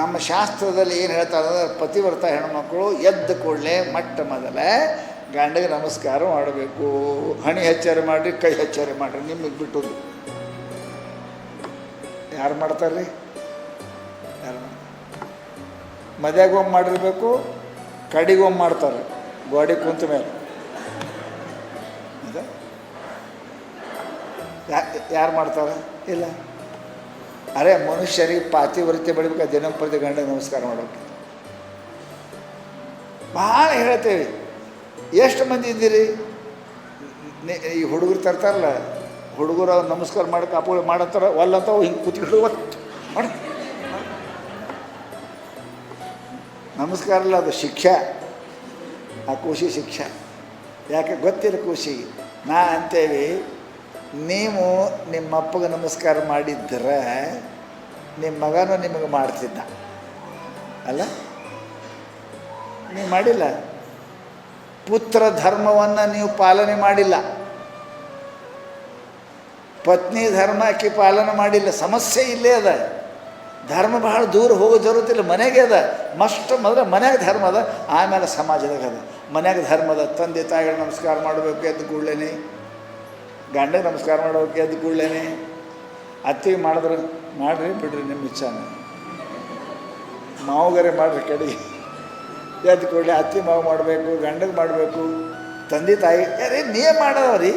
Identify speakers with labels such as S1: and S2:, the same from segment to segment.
S1: ನಮ್ಮ ಶಾಸ್ತ್ರದಲ್ಲಿ ಏನು ಹೇಳ್ತಾರೆ ಅಂದರೆ ಪತಿವ್ರತ ಹೆಣ್ಮಕ್ಕಳು ಎದ್ದ ಕೂಡಲೇ ಮೊಟ್ಟ ಮೊದಲೇ ಗಂಡಗೆ ನಮಸ್ಕಾರ ಮಾಡಬೇಕು. ಹಣಿ ಹೆಚ್ಚರಿ ಮಾಡಿರಿ, ಕೈ ಹೆಚ್ಚರಿ ಮಾಡಿರಿ ನಿಮಗೆ ಬಿಟ್ಟು ಯಾರು ಮಾಡ್ತಾರ್ರಿ? ಯಾರು ಮಾಡ್ತಾರೆ ಮದ್ಯಾಗ ಒಮ್ಮೆ ಮಾಡಿರ್ಬೇಕು, ಕಡಿಗೆ ಒಮ್ಮೆ ಮಾಡ್ತಾರೆ, ಗೋಡೆ ಕುಂತ ಮೇಲೆ. ಯಾರು ಮಾಡ್ತಾರೆ? ಇಲ್ಲ. ಅರೆ ಮನುಷ್ಯರಿಗೆ ಪಾತಿವೃತ್ತಿ ಬೆಳಿಬೇಕು ದಿನಂಪ್ರತಿ ಗಂಡ ನಮಸ್ಕಾರ ಮಾಡೋಕೆ ಭಾಳ ಹೇಳ್ತೇವೆ. ಎಷ್ಟು ಮಂದಿ ಇದ್ದೀರಿ? ಈ ಹುಡುಗರು ತರ್ತಾರಲ್ಲ, ಹುಡುಗರು ನಮಸ್ಕಾರ ಮಾಡಕ್ಕೆ ಕಾಪುಗಳು ಮಾಡತ್ತಾರ ಒಲ್ಲಂತ ಹಿಂಗೆ ಕೂತ್ಕೊಂಡು ಒತ್ತು ಮಾಡು. ನಮಸ್ಕಾರ ಇಲ್ಲ, ಅದು ಶಿಕ್ಷ. ಆ ಖುಷಿ ಶಿಕ್ಷೆ. ಯಾಕೆ ಗೊತ್ತಿಲ್ಲ ಖುಷಿ? ನಾ ಅಂತೇವಿ ನೀವು ನಿಮ್ಮ ಅಪ್ಪಗೆ ನಮಸ್ಕಾರ ಮಾಡಿದ್ರೆ ನಿಮ್ಮ ಮಗನೂ ನಿಮಗೆ ಮಾಡ್ತಿದ್ದ. ಅಲ್ಲ? ನೀವು ಮಾಡಿಲ್ಲ? ಪುತ್ರ ಧರ್ಮವನ್ನು ನೀವು ಪಾಲನೆ ಮಾಡಿಲ್ಲ. ಪತ್ನಿ ಧರ್ಮ ಆಕಿ ಪಾಲನೆ ಮಾಡಿಲ್ಲ. ಸಮಸ್ಯೆ ಇಲ್ಲೇ ಅದ. ಧರ್ಮ ಬಹಳ ದೂರ ಹೋಗೋ ಜರುತ್ತಿಲ್ಲ ಮನೆಗೆ ಅದ. ಮಸ್ಟ್ ಮೊದಲು ಮನೆಗೆ ಧರ್ಮ ಅದ. ಆಮೇಲೆ ಸಮಾಜದಾಗ ಅದ. ಮನೆಗೆ ಧರ್ಮದ ತಂದೆ ತಾಯಿಗಳು ನಮಸ್ಕಾರ ಮಾಡಬೇಕು ಎದ್ದು ಕೂಡಲೇ ಗಂಡಗೆ ನಮಸ್ಕಾರ ಮಾಡೋಕೆ ಎದ್ದು ಕೂಡಲೇ ಅತ್ತಿಗೆ ಮಾಡಿದ್ರೆ, ಮಾಡ್ರಿ, ಬಿಡ್ರಿ ನಿಮ್ಮ ಇಚ್ಛಾನ. ಮಾವುಗರೆ ಮಾಡ್ರಿ ಕಡೆಗೆ. ಎದ್ದು ಕೂಡಲೇ ಅತ್ತಿ ಮಾವು ಮಾಡಬೇಕು, ಗಂಡಗೆ ಮಾಡಬೇಕು, ತಂದೆ ತಾಯಿ, ಯಾರೇ ನೀ ಮಾಡೋದವ್ರಿ,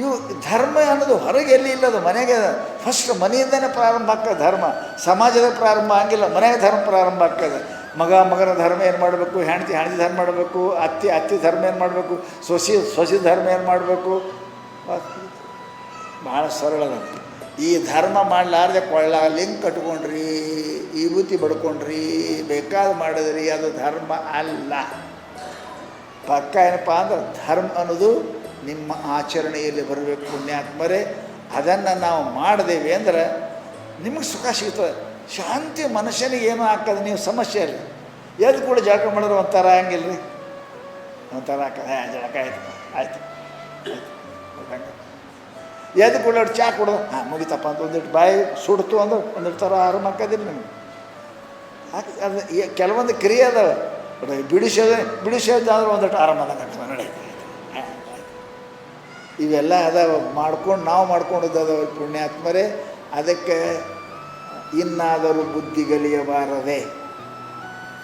S1: ಇವು ಧರ್ಮ ಅನ್ನೋದು ಹೊರಗೆ ಎಲ್ಲಿ ಇಲ್ಲದು ಮನೆಗೆ. ಫಸ್ಟ್ ಮನೆಯಿಂದನೇ ಪ್ರಾರಂಭ ಆಗ್ತದೆ ಧರ್ಮ. ಸಮಾಜದ ಪ್ರಾರಂಭ ಆಗಿಲ್ಲ ಮನೆಗೆ ಧರ್ಮ ಪ್ರಾರಂಭ ಆಗ್ತದೆ. ಮಗ, ಮಗನ ಧರ್ಮ ಏನು ಮಾಡಬೇಕು, ಹೆಂಡತಿ ಹೆಂಡತಿ ಧರ್ಮ ಮಾಡಬೇಕು, ಅತ್ತಿ ಅತ್ತಿ ಧರ್ಮ ಏನು ಮಾಡಬೇಕು, ಸೊಸಿ ಸೊಸಿ ಧರ್ಮ ಏನು ಮಾಡಬೇಕು ಭಾಳ ಸರಳ ಅದ. ಈ ಧರ್ಮ ಮಾಡಲಾರ್ದೆ ಕೊಳ್ಳ ಲಿಂಕ್ ಕಟ್ಕೊಂಡ್ರಿ ವಿಭೂತಿ ಬಡ್ಕೊಂಡ್ರಿ ಬೇಕಾದ ಮಾಡಿದ್ರಿ, ಅದು ಧರ್ಮ ಅಲ್ಲ. ಪಕ್ಕ ಏನಪ್ಪ ಅಂದ್ರೆ ಧರ್ಮ ಅನ್ನೋದು ನಿಮ್ಮ ಆಚರಣೆಯಲ್ಲಿ ಬರಬೇಕು ಪುಣ್ಯಾತ್ಮರೇ. ಅದನ್ನು ನಾವು ಮಾಡಿದೇವೆ ಅಂದ್ರೆ ನಿಮಗೆ ಸುಖ ಸಿಗ್ತದೆ. ಶಾಂತಿ ಮನುಷ್ಯನಿಗೆ ಏನು ಹಾಕೋದು ನೀವು ಸಮಸ್ಯೆ ಇಲ್ಲ. ಎದ್ದು ಕೂಡ ಜಳಕ ಮಾಡಿದ್ರೆ ಒಂಥರ ಹಂಗಿಲ್ಲ ರೀ ಒಂಥರ ಹಾಕೋದು ಜಳಕ ಆಯ್ತು ಆಯ್ತು ಆಯ್ತು. ಹಂಗೆ ಎದ್ದು ಕೂಡ ಚಾ ಕುಡ್ದು ಹಾಂ ಮುಗಿತಪ್ಪ ಅಂತ ಒಂದಿಟ್ಟು ಬಾಯಿ ಸುಡ್ತು ಅಂದ್ರೆ ಒಂದಿಟ್ಟು ಥರ ಆರು ಹಾಕೋದಿಲ್ಲ ನಿಮ್ಗೆ ಹಾಕಿ ಅದು ಕೆಲವೊಂದು ಕ್ರಿಯೆ ಅದಾವೆ ಬಿಡಿಸೋದು ಬಿಡಿಸೋದಾದ್ರೆ ಒಂದಿಟ್ಟು ಆರಾಮದಾಗ ಆಗ್ತದೆ ನಡೆಯುತ್ತೆ ಇವೆಲ್ಲ ಅದಾವ ಮಾಡ್ಕೊಂಡು ನಾವು ಮಾಡ್ಕೊಂಡಿದ್ದಾವೆ ಅದಾವ ಪುಣ್ಯಾತ್ಮರೇ ಅದಕ್ಕೆ ಇನ್ನಾದರೂ ಬುದ್ಧಿ ಕಲಿಯಬಾರದೆ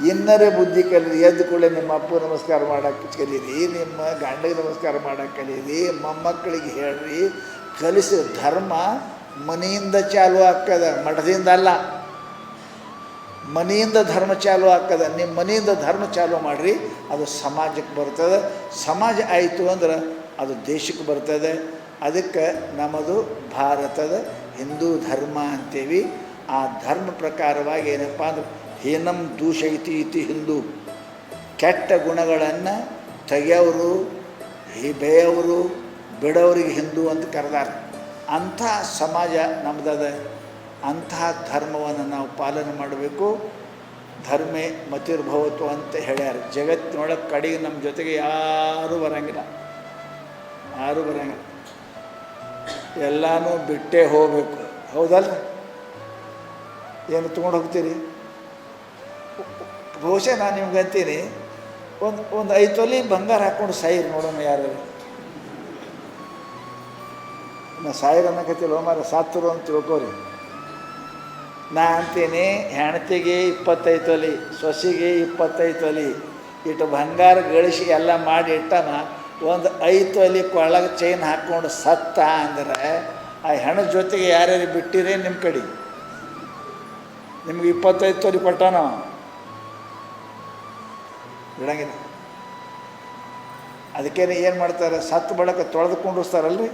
S1: ಇನ್ನರೇ ಬುದ್ಧಿ ಕಲೀರಿ, ಎದ್ದ ಕೂಡಲೇ ನಿಮ್ಮ ಅಪ್ಪ ನಮಸ್ಕಾರ ಮಾಡೋಕ್ಕೆ ಕಲೀರಿ, ನಿಮ್ಮ ಗಂಡಗೆ ನಮಸ್ಕಾರ ಮಾಡೋಕ್ಕೆ ಕಲೀರಿ, ಮೊಮ್ಮಕ್ಕಳಿಗೆ ಹೇಳ್ರಿ, ಕಲಿಸಿ ಧರ್ಮ ಮನೆಯಿಂದ ಚಾಲು ಆಗ್ತದ, ಮಠದಿಂದ ಅಲ್ಲ. ಮನೆಯಿಂದ ಧರ್ಮ ಚಾಲು ಆಗ್ತದೆ, ನಿಮ್ಮ ಮನೆಯಿಂದ ಧರ್ಮ ಚಾಲು ಮಾಡಿರಿ, ಅದು ಸಮಾಜಕ್ಕೆ ಬರ್ತದೆ. ಸಮಾಜ ಆಯಿತು ಅಂದ್ರೆ ಅದು ದೇಶಕ್ಕೆ ಬರ್ತದೆ. ಅದಕ್ಕೆ ನಮ್ಮದು ಭಾರತದ ಹಿಂದೂ ಧರ್ಮ ಅಂತೀವಿ. ಆ ಧರ್ಮ ಪ್ರಕಾರವಾಗಿ ಏನಪ್ಪ ಅಂದ್ರೆ ಹೀನಂ ದೂಷಯಿತಿ ಇತಿ ಹಿಂದೂ. ಕೆಟ್ಟ ಗುಣಗಳನ್ನು ತೆಗೆಯವರು ಈ ಬೇಯವರು ಬಿಡೋರಿಗೆ ಹಿಂದೂ ಅಂತ ಕರೆದಾರೆ. ಅಂಥ ಸಮಾಜ ನಮ್ಮದದ ಅಂತಹ ಧರ್ಮವನ್ನು ನಾವು ಪಾಲನೆ ಮಾಡಬೇಕು. ಧರ್ಮೇ ಮತಿರ್ಭವತ್ವ ಅಂತ ಹೇಳ್ಯಾರ. ಜಗತ್ತಿನೊಳಗೆ ಕಡೆಗೆ ನಮ್ಮ ಜೊತೆಗೆ ಯಾರೂ ಬರಂಗಿಲ್ಲ. ಯಾರೂ ಬರೋಂಗಿಲ್ಲ. ಎಲ್ಲನೂ ಬಿಟ್ಟೇ ಹೋಗಬೇಕು. ಹೌದಲ್ಲ? ಏನು ತೊಗೊಂಡು ಹೋಗ್ತೀರಿ? ಬಹುಶಃ ನಾನು ನಿಮ್ಗೆ ಅಂತೀನಿ, ಒಂದು ಒಂದು ಐದು ತೊಲಿ ಬಂಗಾರ ಹಾಕ್ಕೊಂಡು ಸಾಯಿರಿ ನೋಡೋಣ ಯಾರು. ನಾ ಸಾಯಿರ ಅನ್ನಕತ್ತಿಲ್ಲ ಮಾರ ಸಾತ್ರು ಅಂತ ತಿಳ್ಕೊರಿ. ನಾ ಅಂತೀನಿ, ಹೆಣ್ತಿಗೆ ಇಪ್ಪತ್ತೈದು ತೊಲಿ, ಸೊಸಿಗೆ ಇಪ್ಪತ್ತೈದು ತೊಲಿ, ಇಟ್ಟು ಬಂಗಾರ ಗಳಿಸಿ ಎಲ್ಲ ಮಾಡಿ ಇಟ್ಟನ, ಒಂದು ಐದು ತೊಲಿ ಕೊಳ್ಳಗೆ ಚೈನ್ ಹಾಕ್ಕೊಂಡು ಸತ್ತ ಅಂದ್ರೆ, ಆ ಹೆಣ ಜೊತೆಗೆ ಯಾರ್ಯಾರು ಬಿಟ್ಟಿರೇ ನಿಮ್ಮ ಕಡೆ? ನಿಮ್ಗೆ ಇಪ್ಪತ್ತೈದು ತೊಲಿ ಕೊಟ್ಟಾನ? ಬಿಡಂಗಿಲ್ಲ ಅದಕ್ಕೇನೆ ಏನು ಮಾಡ್ತಾರೆ ಸತ್ತು ಬಳಕ ತೊಳೆದು ಕುಂಡ್ರಿಸ್ತಾರಲ್ರಿ?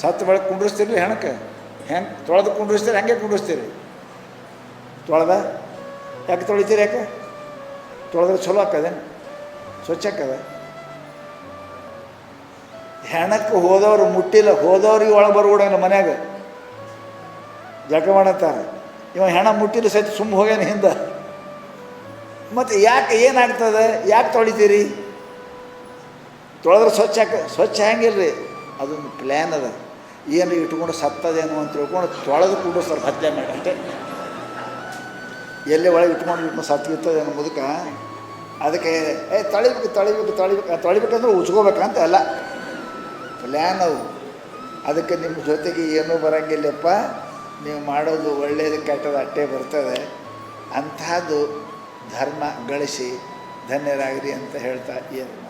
S1: ಸತ್ತು ಬಳಕ ಕುಂಡ್ರಿಸ್ತಿರ್ಲಿ ಹೆಣಕ್ಕೆ? ಹೆಂಗೆ ತೊಳೆದು ಕುಂಡ್ರಿಸ್ತೀರಿ, ಹಂಗೆ ಕುಂಡ್ರಿಸ್ತೀರಿ. ತೊಳೆದ? ಯಾಕೆ ತೊಳಿತೀರಿ ಯಾಕೆ? ತೊಳೆದ್ರೆ ಚಲೋ ಆಕದೆ ಸ್ವಚ್ಛ ಆಕ್ಕದ ಹೆಣಕ್ಕೆ ಹೋದವ್ರು ಮುಟ್ಟಿಲ್ಲ, ಹೋದವ್ರಿಗೆ ಒಳಗೆ ಬರ್ಬಿಡಂಗಿಲ್ಲ ಮನ್ಯಾಗ. ಜಳಕ ಮಾಡತ್ತಾರೆ. ಇವ ಹೆಣ ಮುಟ್ಟಿಲ್ಲ ಸಹಿತ ಸುಮ್ಮ ಹೋಗ್ಯಾನ ಹಿಂದೆ. ಮತ್ತು ಯಾಕೆ ಏನಾಗ್ತದೆ ಯಾಕೆ ತೊಳಿತೀರಿ? ತೊಳೆದ್ರೆ ಸ್ವಚ್ಛ ಹಾಕ ಸ್ವಚ್ಛ ಹೆಂಗಿಲ್ರಿ? ಅದೊಂದು ಪ್ಲ್ಯಾನ್ ಅದ. ಏನು ಇಟ್ಕೊಂಡು ಸತ್ತದೇನು ಅಂತ ತಿಳ್ಕೊಂಡು ತೊಳೆದು ಕುಂಡಿಸ್ತಾರೆ ಹತ್ಯೆ ಮಾಡಿ ಅಷ್ಟೇ ಎಲ್ಲೇ ಒಳಗೆ ಇಟ್ಕೊಂಡು ಇಟ್ಕೊಂಡು ಸತ್ತಿರ್ತದೆ ಅನ್ನೋ ಮುದುಕ ಅದಕ್ಕೆ, ಏ, ತಳಿಬೇಕು ತಳಿಬೇಕು ತಳಿಬೇಕು ತೊಳಿಬೇಕಂದ್ರೆ ಉಚ್ಕೋಬೇಕಂತ ಅಲ್ಲ. ಪ್ಲ್ಯಾನ್ ಅವು ಅದಕ್ಕೆ ನಿಮ್ಮ ಜೊತೆಗೆ ಏನೂ ಬರಂಗಿಲ್ಲಪ್ಪ. ನೀವು ಮಾಡೋದು ಒಳ್ಳೆಯದು ಕೆಟ್ಟದ್ದು ಅಟ್ಟೆ ಬರ್ತದೆ. ಅಂಥದ್ದು ಧರ್ಮ ಗಳಿಸಿ ಧನ್ಯರಾಗಿರಿ ಅಂತ ಹೇಳ್ತಾ ಏನು